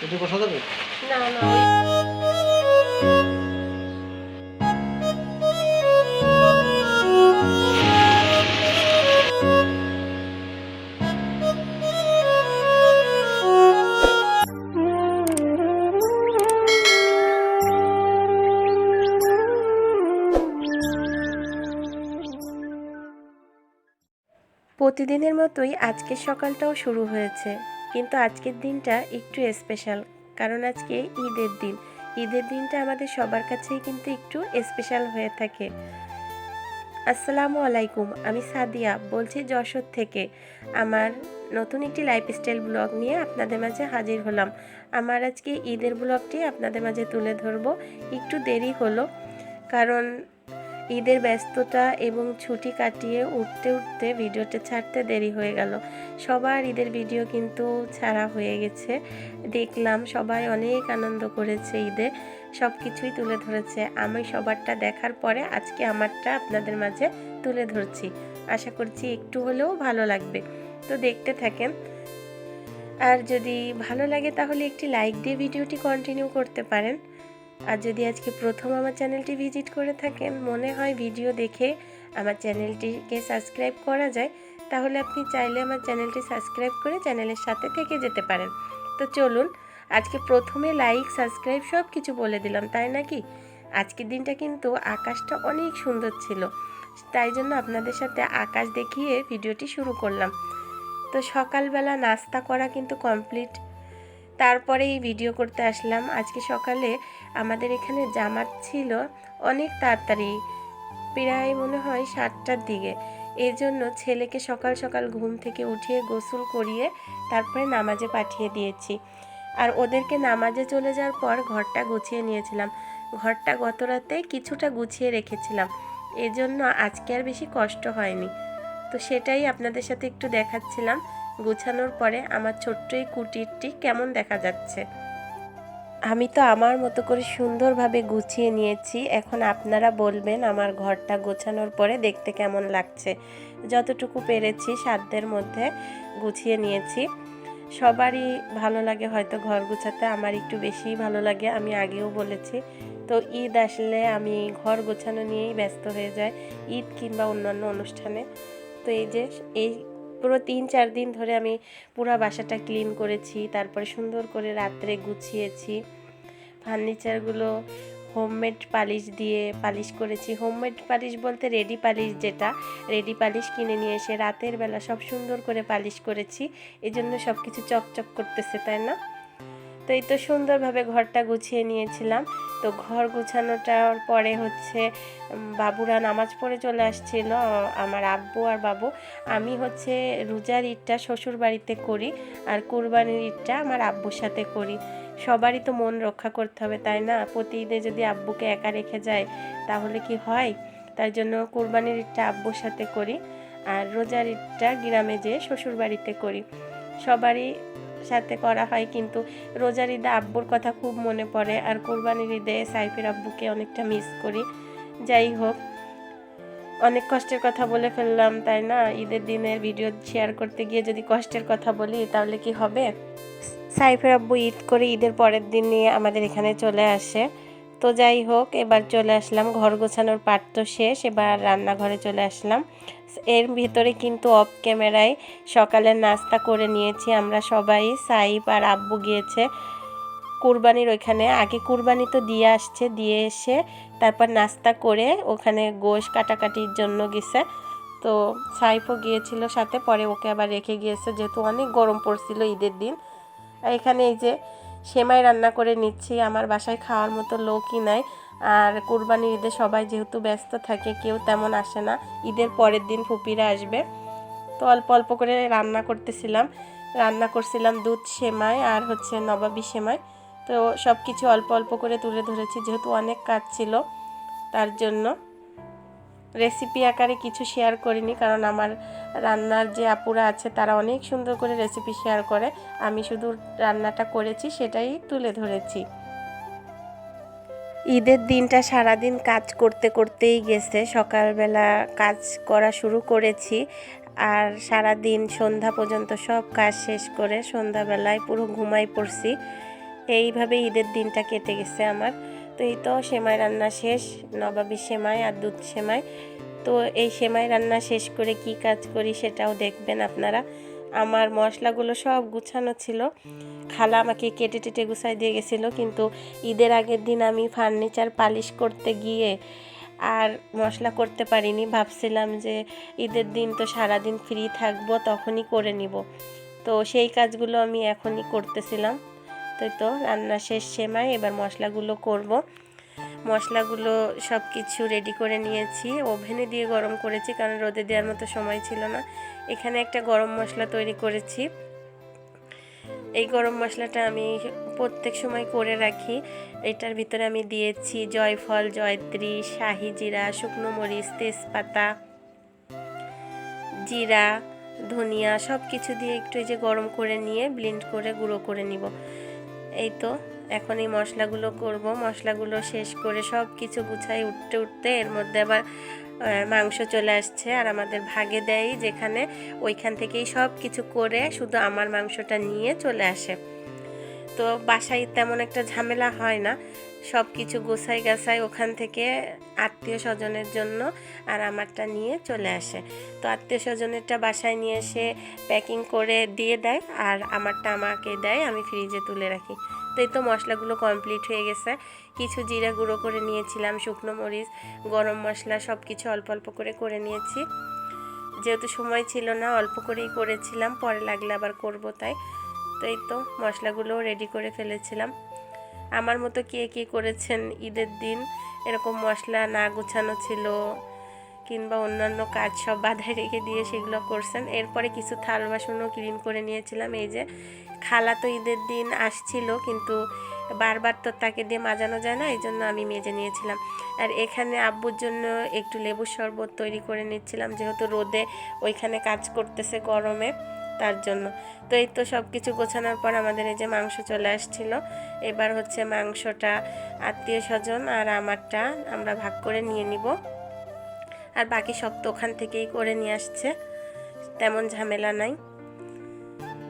রুটি বসা যাবে? না না। প্রতিদিনের মতোই আজকের সকালটাও শুরু হয়েছে। কিন্তু আজকের দিনটা একটু স্পেশাল কারণ আজকে ঈদের দিন। ঈদের দিনটা আমাদের সবার কাছেই কিন্তু একটু স্পেশাল হয়ে থাকে। আসসালামু আলাইকুম, আমি সাদিয়া বলছি যশোর থেকে। আমার নতুন একটি লাইফস্টাইল ব্লগ নিয়ে আপনাদের মাঝে হাজির হলাম। আমার আজকে ঈদের ব্লগটি আপনাদের মাঝে তুলে ধরবো। একটু দেরি হলো, কারণ ঈদের ব্যস্ততা এবং ছুটি কাটিয়ে উঠতে উঠতে ভিডিওটা ছাড়তে দেরি হয়ে গেল। সবার ঈদের ভিডিও কিন্তু ছাড়া হয়ে গেছে। দেখলাম সবাই অনেক আনন্দ করেছে ঈদে। সব কিছুই তুলে ধরেছে। আমি সবারটা দেখার পরে আজকে আমারটা আপনাদের মাঝে তুলে ধরছি। আশা করছি একটু হলেও ভালো লাগবে। তো দেখতে থাকেন। আর যদি ভালো লাগে তাহলে একটি লাইক দিয়ে ভিডিওটি কন্টিনিউ করতে পারেন। আর যদি আজকে প্রথম আমার চ্যানেলটি ভিজিট করে থাকেন, মনে হয় ভিডিও দেখে আমার চ্যানেলটিকে সাবস্ক্রাইব করা যায়, তাহলে আপনি চাইলে আমার চ্যানেলটি সাবস্ক্রাইব করে চ্যানেলের সাথে থেকে যেতে পারেন। তো চলুন, আজকে প্রথমে লাইক সাবস্ক্রাইব সব কিছু বলে দিলাম, তাই নাকি? আজকের দিনটা কিন্তু আকাশটা অনেক সুন্দর ছিল, তাই জন্য আপনাদের সাথে আকাশ দেখিয়ে ভিডিওটি শুরু করলাম। তো সকালবেলা নাস্তা করা কিন্তু কমপ্লিট তারপরে এই ভিডিও করতে আসলাম। আজকে সকালে আমাদের এখানে জামাত ছিল অনেক তাড়াতাড়ি, প্রায় মনে হয় সাতটার দিকে। এই জন্য ছেলেকে সকাল সকাল ঘুম থেকে উঠিয়ে গোসল করিয়ে তারপরে নামাজে পাঠিয়ে দিয়েছি। আর ওদেরকে নামাজে চলে যাওয়ার পর ঘরটা গুছিয়ে নিয়েছিলাম। ঘরটা গত রাতে কিছুটা গুছিয়ে রেখেছিলাম। এজন্য আজকে আর বেশি কষ্ট হয়নি। তো সেটাই আপনাদের সাথে একটু দেখাচ্ছিলাম। গুছানোর পরে আমার ছোট্ট এই কুটিরটি কেমন দেখা যাচ্ছে? আমি তো আমার মতো করে সুন্দরভাবে গুছিয়ে নিয়েছি। এখন আপনারা বলবেন আমার ঘরটা গোছানোর পরে দেখতে কেমন লাগছে। যতটুকু পেরেছি সাধ্যের মধ্যে গুছিয়ে নিয়েছি। সবারই ভালো লাগে হয়তো ঘর গোছাতে, আমার একটু বেশিই ভালো লাগে, আমি আগেও বলেছি। তো ঈদ আসলে আমি ঘর গোছানো নিয়েই ব্যস্ত হয়ে যাই, ঈদ কিংবা অন্যান্য অনুষ্ঠানে। তো এই যে, এই পুরো তিন, চার দিন ধরে আমি পুরো বাসাটা ক্লিন করেছি, তারপরে সুন্দর করে রাত্রে গুছিয়েছি। ফার্নিচারগুলো হোমমেড পালিশ দিয়ে পালিশ করেছি। হোমমেড পালিশ বলতে রেডি পালিশ যেটা, রেডি পালিশ কিনে নিয়ে এসে রাতের বেলা সব সুন্দর করে পালিশ করেছি। এজন্য জন্য সব কিছু চকচক করতেছে, তাই না? তো এই তো সুন্দরভাবে ঘরটা গুছিয়ে নিয়েছিলাম। তো ঘর গুছানোটার পরে হচ্ছে বাবুরা নামাজ পড়ে চলে আসছিল, আমার আব্বু আর বাবু। আমি হচ্ছে রোজার ঈদটা শ্বশুর বাড়িতে করি আর কুরবানির ঈদটা আমার আব্বুর সাথে করি। সবারই তো মন রক্ষা করতে হবে, তাই না? প্রতি ঈদে যদি আব্বুকে একা রেখে যায়, তাহলে কি হয়? তাই জন্য কুরবানির ঈদটা আব্বুর সাথে করি আর রোজার ঈদটা গ্রামে যেয়ে শ্বশুর বাড়িতে করি। সবারই সাথে করা হয়, কিন্তু রোজার ঈদে আব্বুর কথা খুব মনে পড়ে আর কোরবানির ঈদে সাইফের আব্বুকে অনেকটা মিস করি। যাই হোক, অনেক কষ্টের কথা বলে ফেললাম, তাই না? ঈদের দিনের ভিডিও শেয়ার করতে গিয়ে যদি কষ্টের কথা বলি, তাহলে কি হবে? সাইফের আব্বু ঈদ করে ঈদের পরের দিন নিয়ে আমাদের এখানে চলে আসে। তো যাই হোক, এবার চলে আসলাম। ঘর গোছানোর পাট তো শেষ, এবার রান্নাঘরে চলে আসলাম। এর ভিতরে কিন্তু অফ ক্যামেরায় সকালে নাস্তা করে নিয়েছি আমরা সবাই সাইফ আর আব্বু গিয়েছে কুরবানির ওইখানে। আগে কুরবানি তো দিয়ে আসছে, দিয়ে এসে তারপর নাস্তা করে ওখানে গোশ কাটাকাটির জন্য গেছে। তো সাইফও গিয়েছিল সাথে, পরে ওকে আবার রেখে গিয়েছে, যেহেতু অনেক গরম পড়ছিল ঈদের দিন। এখানে এই যে সেমাই রান্না করে নিচ্ছি। আমার বাসায় খাওয়ার মতো লোকই নাই। আর কুরবানির ঈদে সবাই যেহেতু ব্যস্ত থাকে, কেউ তেমন আসে না। ঈদের পরের দিন ফুপিরা আসবে। তো অল্প অল্প করে রান্না করতেছিলাম। রান্না করছিলাম দুধ সেমাই আর হচ্ছে নবাবী সেমাই। তো সব কিছু অল্প অল্প করে তুলে ধরেছি, যেহেতু অনেক কাজ ছিল তার জন্য। রেসিপি আকারে কিছু শেয়ার করিনি, কারণ আমার রান্নার যে আপুরা আছে, তারা অনেক সুন্দর করে রেসিপি শেয়ার করে। আমি শুধু রান্নাটা করেছি, সেটাই তুলে ধরেছি। ঈদের দিনটা সারাদিন কাজ করতে করতেই গেছে। সকালবেলা কাজ করা শুরু করেছি, আর সারা দিন সন্ধ্যা পর্যন্ত সব কাজ শেষ করে সন্ধ্যাবেলায় পুরো ঘুমাই পড়ছি। এইভাবে ঈদের দিনটা কেটে গেছে আমার। তো এই তো সেমাই রান্না শেষ, নবাবী সেমাই আর দুধ সেমাই। তো এই সেমাই রান্না শেষ করে কি কাজ করি সেটাও দেখবেন আপনারা। আমার মশলাগুলো সব গুছানো ছিল। খালা আমাকে কেটে টেটে গুছাই দিয়ে গেছিল, কিন্তু ঈদের আগের দিন আমি ফার্নিচার পালিশ করতে গিয়ে আর মশলা করতে পারিনি। ভাবছিলাম যে ঈদের দিন তো সারাদিন ফ্রি থাকব, তখনই করে নিব। তো সেই কাজগুলো আমি এখনই করতেছিলাম। তো তো রান্না শেষ সেমাই, এবার মশলাগুলো করব। মশলাগুলো সব কিছু রেডি করে নিয়েছি। ওভেনে দিয়ে গরম করেছি কারণ রোদে দেওয়ার মতো সময় ছিল না। এখানে একটা গরম মশলা তৈরি করেছি। এই গরম মশলাটা আমি প্রত্যেক সময় করে রাখি। এটার ভিতরে আমি দিয়েছি জয়ফল, জয়ত্রী, শাহি জিরা, শুকনো মরিচ, তেজপাতা, জিরা, ধনিয়া সব কিছু দিয়ে একটু এই যে গরম করে নিয়ে ব্লেন্ড করে, গুঁড়ো করে নিব। এই তো, এখন এই মশলাগুলো করব। মশলাগুলো শেষ করে সব কিছু গুছাই উঠতে উঠতে এর মধ্যে আবার মাংস চলে আসছে আর আমাদের ভাগে দেয় যেখানে ওইখান থেকেই সব কিছু করে শুধু আমার মাংসটা নিয়ে চলে আসে। তো বাসায় তেমন একটা ঝামেলা হয় না। সব কিছু গোছাই গাছাই ওখান থেকে আত্মীয় স্বজনের জন্য আর আমারটা নিয়ে চলে আসে। তো আত্মীয় স্বজনেরটা বাসায় নিয়ে এসে প্যাকিং করে দিয়ে দেয় আর আমারটা আমাকে দেয়, আমি ফ্রিজে তুলে রাখি। তো এই তো মশলাগুলো কমপ্লিট হয়ে গেছে। কিছু জিরা গুঁড়ো করে নিয়েছিলাম, শুকনো মরিচ, গরম মশলা সব কিছু অল্প অল্প করে করে নিয়েছি। যেহেতু সময় ছিল না, অল্প করেই করেছিলাম, পরে লাগলে আবার করব তাই। তো এই তো মশলাগুলো রেডি করে ফেলেছিলাম। আমার মতো কে কে করেছেন ঈদের দিন? এরকম মশলা না গুছানো ছিল কিংবা অন্যান্য কাজ সব বাধায় রেখে দিয়ে সেগুলো করছেন। এরপরে কিছু থাল বাসনও ক্লিন করে নিয়েছিলাম। এই যে খালা তো ঈদের দিন আসছিল, কিন্তু বারবার তো তাকে দিয়ে মাজানো যায় না, এই জন্য আমি মেজে নিয়েছিলাম। আর এখানে আব্বুর জন্য একটু লেবুর শরবত তৈরি করে নিচ্ছিলাম, যেহেতু রোদে ওইখানে কাজ করতেছে গরমে। তার জন্য। তো এই তো সব কিছু গোছানোর পর আমাদের এই যে মাংস চলে আসছিল। এবার হচ্ছে মাংসটা আত্মীয় স্বজন আর আমারটা আমরা ভাগ করে নিয়ে নিব। আর বাকি সব তো ওখান থেকেই করে নিয়ে আসছে। তেমন ঝামেলা নাই।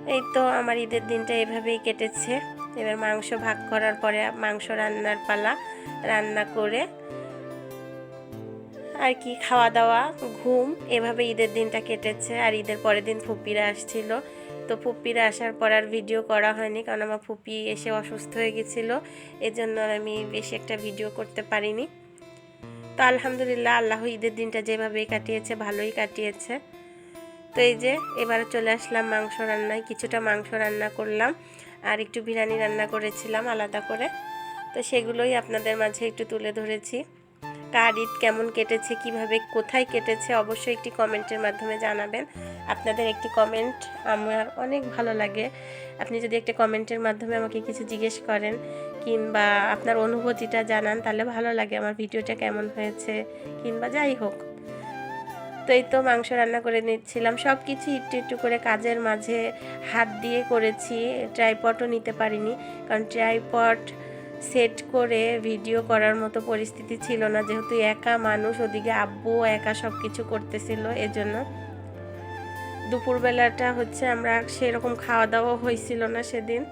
এই তো আমার ঈদের দিনটা এভাবেই কেটেছে। এবার মাংস ভাগ করার পরে মাংস রান্নার পালা রান্না করে আর কি খাওয়া দাওয়া ঘুম, এভাবে ঈদের দিনটা কেটেছে। আর ঈদের পরের দিন ফুপিরা আসছিল। তো ফুপিরা আসার পর আর ভিডিও করা হয়নি, কারণ আমার ফুপি এসে অসুস্থ হয়ে গেছিল। এজন্য আমি বেশি একটা ভিডিও করতে পারিনি। তো আলহামদুলিল্লাহ, আল্লাহ ঈদের দিনটা যেভাবেই কাটিয়েছে, ভালোই কাটিয়েছে। তো এই যে, এবারে চলে আসলাম মাংস রান্নায়। কিছুটা মাংস রান্না করলাম, আর একটু বিরিয়ানি রান্না করেছিলাম আলাদা করে। তো সেগুলোই আপনাদের মাঝে একটু তুলে ধরেছি। কার ঈদ কেমন কেটেছে, কীভাবে কোথায় কেটেছে, অবশ্যই একটি কমেন্টের মাধ্যমে জানাবেন। আপনাদের একটি কমেন্ট আমার অনেক ভালো লাগে। আপনি যদি একটা কমেন্টের মাধ্যমে আমাকে কিছু জিজ্ঞেস করেন কিংবা আপনার অনুভূতিটা জানান, তাহলে ভালো লাগে আমার ভিডিওটা কেমন হয়েছে কিংবা যাই হোক। তো এই তো মাংস রান্না করে নিচ্ছিলাম। সব কিছু একটু একটু করে কাজের মাঝে হাত দিয়ে করেছি। ট্রাইপটও নিতে পারিনি, কারণ ট্রাইপট সেট করে ভিডিও করার মতো পরিস্থিতি ছিল না। যেহেতু একা মানুষ, ওদিকে আব্বু একা সব কিছু করতেছিল, এজন্য দুপুরবেলাটা হচ্ছে আমরা সেরকম খাওয়া দাওয়া হয়েছিল না সেদিন।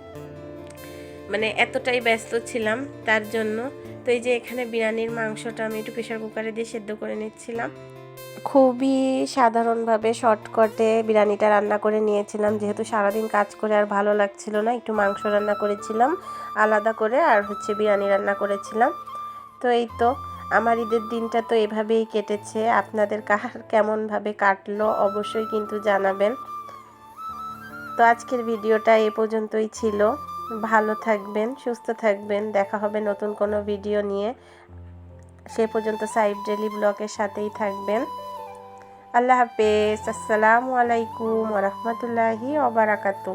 মানে এতটাই ব্যস্ত ছিলাম, তার জন্য তো এই যে এখানে বিরিয়ানির মাংসটা আমি একটু প্রেশার কুকারে দিয়ে সেদ্ধ করে নিচ্ছিলাম। খুবই সাধারণভাবে শর্টকটে বিরিয়ানিটা রান্না করে নিয়েছিলাম। যেহেতু সারাদিন কাজ করে আর ভালো লাগছিল না, একটু মাংস রান্না করেছিলাম, আলাদা করে আর হচ্ছে বিরিয়ানি রান্না করেছিলাম। তো এই তো, আমার ঈদের দিনটা তো এভাবেই কেটেছে। আপনাদের কার কেমনভাবে কাটলো অবশ্যই কিন্তু জানাবেন। তো আজকের ভিডিওটা এ পর্যন্তই ছিল। ভালো থাকবেন, সুস্থ থাকবেন। দেখা হবে নতুন কোনো ভিডিও নিয়ে। সে পর্যন্ত সাইফ ডেলি ব্লগের সাথেই থাকবেন। আল্লাহ হাফেজ। আসসালামু আলাইকুম রহমতুল্লাহি ওবরাকাতু